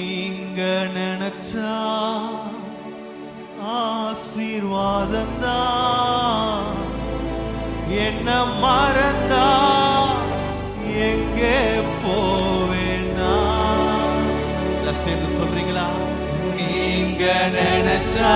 நீங்க நினைச்சா ஆசீர்வாதந்தா என்ன மறந்தா? எங்கே போவேனா? சேர்ந்து சொல்றீங்களா? நீங்க நினைச்சா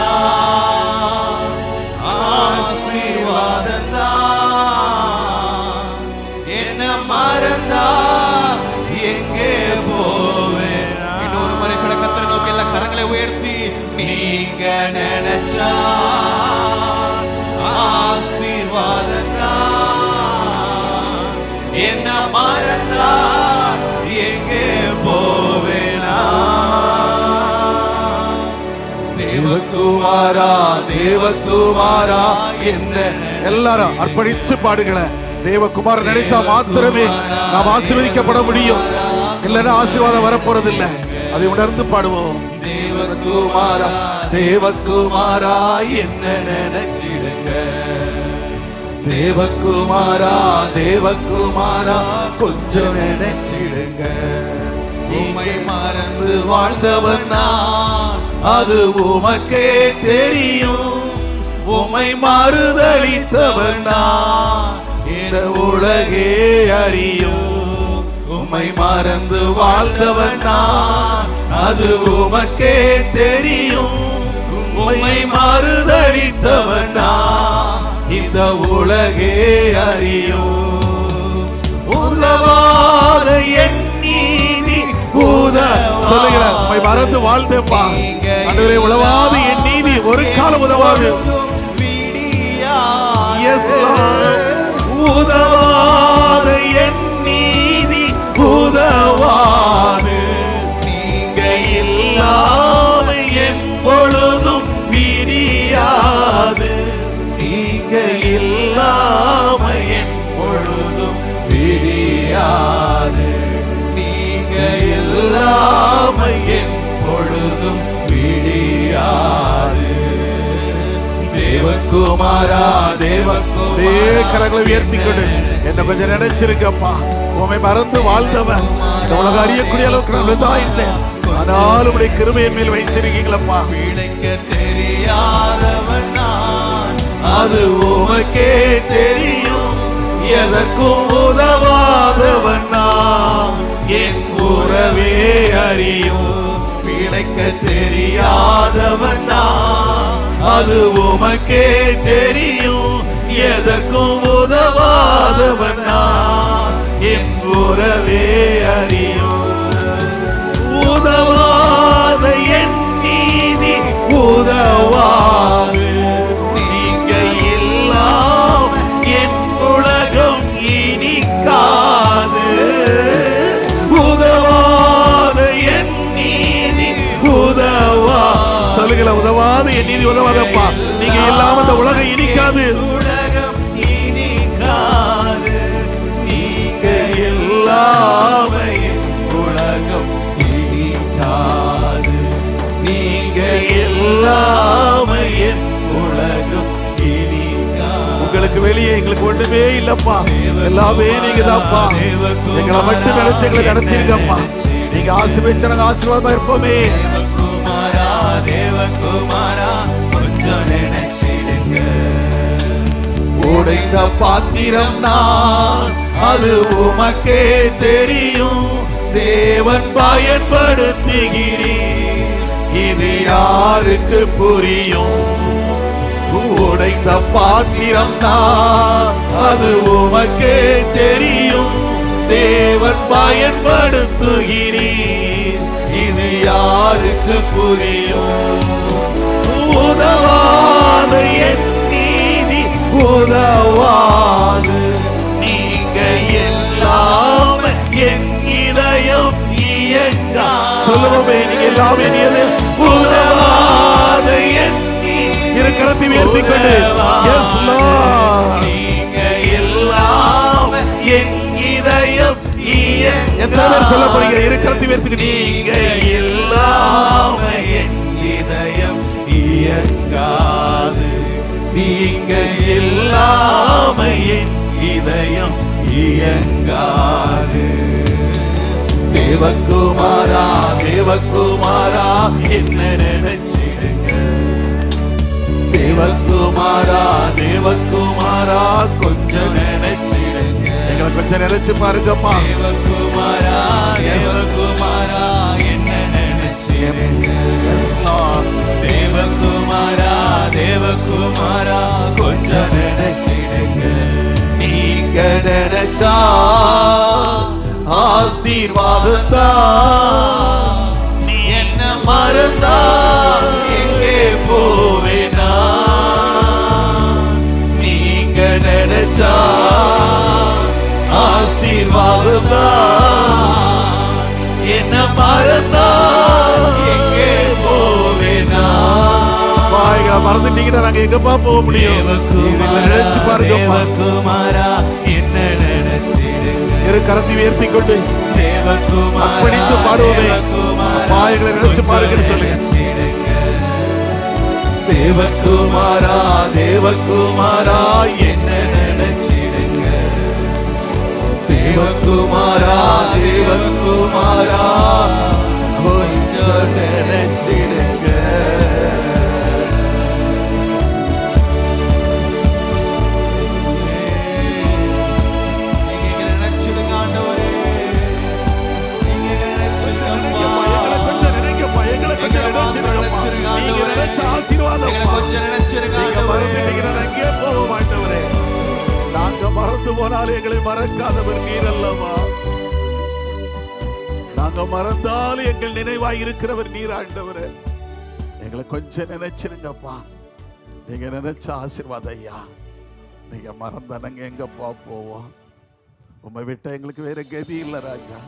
நீங்க நினைச்சா ஆசீர்வாதம்தான் என்ன மறந்தா? எங்கே போவேனா? தேவகுமாரா தேவகுமாரா என்ன எல்லாரும் அர்ப்பணிச்சு பாடுங்கள தேவகுமார் நினைத்தா மாத்திரமே நாம் ஆசீர்வதிக்கப்பட முடியும். இல்லைன்னா ஆசீர்வாதம் வரப்போறதில்லை. அதை உணர்ந்து பாடுவோம். தேவகுமாரா தேவகுமாரா என்ன நினைச்சிடுங்க. தேவகுமாரா தேவகுமாரா கொஞ்சம் நினைச்சிடுங்க. உம்மை மறந்து வாழ்ந்தவன் நான் அது உமக்கே தெரியும். உமை மறுதளித்தவர் நான் இந்த உலகே அறியும். உமை மறந்து வாழ்ந்தவர் நான் அது உமக்கே தெரியும். உம்மை மறுதளித்தவர் நான் இந்த உலகே அறியும். உதவாத என் நீதி உத சொல்லுகிற உம்மை மறந்து வாழ்ந்தேப்பா. ஆண்டவரே உழவாது என் நீதி ஒரு காலம் உதவாது. உதவாத என் நீதி உதவாது. தேவகுமாரா தேவகுமாரா கரங்களை உயர்த்தி கொண்டு என்ன கொஞ்சம் நினைச்சிருக்கப்பா உண்மை மறந்து வாழ்ந்தவன். உலக அறியக்கூடிய அளவுக்கு நான் விதாயிருந்தேன் ஆனாலும் உடைய கிருமையின் மேல் வைச்சிருக்கீங்களப்பா பிழைக்க தெரியாதவன் அது உமக்கே தெரியும். எதற்கும் உதவாதவன் நான். என் உறவே அறியும். பிழைக்க தெரியாதவன் நான். அது உமக்கே தெரியும். எதற்கும் உதவாதவன் நான். என் உறவே அறி நீதி உதவாதப்பா நீங்க இல்லாம இந்த உலகம் இனிக்காது. உலகம் இனிக்காது. நீங்க இல்லாம உலகம் இனிக்காது. நீங்க இல்லாம உலகம் உங்களுக்கு வெளியே எங்களுக்கு ஒண்ணுமே இல்லப்பா. எல்லாமே நீங்க தான்ப்பா எங்களை மட்டும் நினைச்சு எங்களை நடத்திருக்கப்பா நீங்க ஆசீர்வதிச்ச நாங்க ஆசீர்வாதமா இருப்போமே. தேவகுமாரா கொஞ்சம் நினைச்சிடுங்க. உடைந்த பாத்திரம் நான் அது உமக்கே தெரியும். தேவன் பயன்படுத்துகிறீர் இது யாருக்கு புரியும்? உடைந்த பாத்திரம் தான் அது உமக்கே தெரியும். தேவன் பயன்படுத்துகிறீர். யாருக்கு புரியும்? உதவாத என் நீதி உதவாது. நீங்க இல்லாம என் இதயம் இயங்கா. சொல்லுவோமே நீங்க எல்லாமே நீது உதவாத என் இரு கரத்தை உயர்த்தி கொண்டு எஸ் நீங்க எத்தனை பேர் சொல்ல போறீங்க இருக்கிறது பேர்த்துக்கு நீங்க இல்லாம என் இதயம் இயங்காது. நீங்க இல்லாம என் இதயம் இயங்காது. தேவக்குமாரா தேவக்குமாரா என்ன நினைச்சிடுங்க தேவக்குமாரா தேவக்குமாரா கொஞ்சம் எங்களை கொஞ்சம் நினைச்சு பாருங்கப்பா. தேவகுமாரா தேவகுமாரா என்ன Lord. தேவகுமாரா தேவகுமாரா கொஞ்சம் நினைச்சிடுங்க. நீங்க நினைச்சா ஆசீர்வாதம் தான் நீ என்ன மறந்தா? மறந்துட்டீங்கன்னா நாங்க எங்கப்பா போக முடியும்? நினைச்சு தேவகுமாரா என்ன நினைச்சிடுங்க. இரு கரத்தை உயர்த்தி கொண்டு தேவகுமாரா அர்ப்பணித்து பாடுவோமே. எங்களை நினைச்சு பாருங்கன்னு சொல்லுங்க. தேவகுமாரா தேவகுமாரா என்ன நினைச்சிடுங்க. தேவகுமாரா தேவகுமாரா நாங்க போனாலும் எங்களை மறக்காதவர் நீர் அல்லவா நாங்க மறந்தாலும் எங்கள் நினைவாய் இருக்கிறவர் நீர் ஆண்டவர் எங்களை கொஞ்சம் நினைச்சிருங்கப்பா. நீங்க நினைச்ச ஆசீர்வாதம் ஐயா. நீங்க மறந்தா நாங்க எங்கப்பா போவோம்? உண்மை விட்டா எங்களுக்கு வேற கதி இல்ல ராஜா.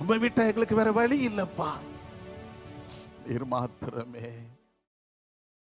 உண்மை விட்டா எங்களுக்கு வேற வழி இல்லப்பா. நீர் மாத்திரமே.